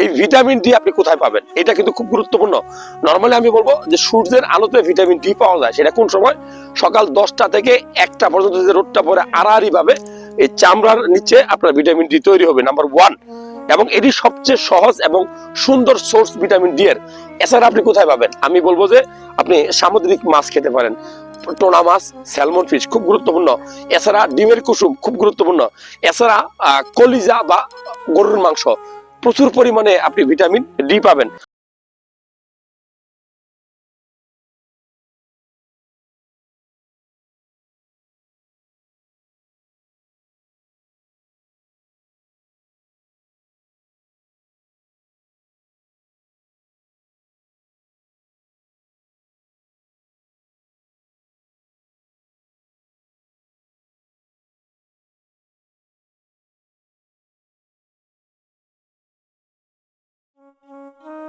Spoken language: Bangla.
এই ভিটামিন ডি আপনি কোথায় পাবেন? এটা কিন্তু খুব গুরুত্বপূর্ণ। নর্মালি আমি বলব যে সূর্যের আলোতে ভিটামিন ডি পাওয়া যায়। সেটা কোন সময়? সকাল দশটা থেকে একটা পর্যন্ত যে রোদটা পরে আড়াআড়ি ভাবে এই চামড়ার নিচে আপনার ভিটামিন ডি তৈরি হবে নাম্বার ওয়ান এবং এটি সবচেয়ে সহজ এবং সুন্দর সোর্স ভিটামিন ডি এর। এছাড়া আপনি কোথায় পাবেন? আমি বলব যে আপনি সামুদ্রিক মাছ খেতে পারেন। টোনা মাছ স্যালমন ফিশ খুব গুরুত্বপূর্ণ। এছাড়া ডিমের কুসুম, খুব গুরুত্বপূর্ণ। এছাড়া কলিজা বা গরুর মাংস। প্রচুর পরিমাণে আপনি ভিটামিন ডি পাবেন। Música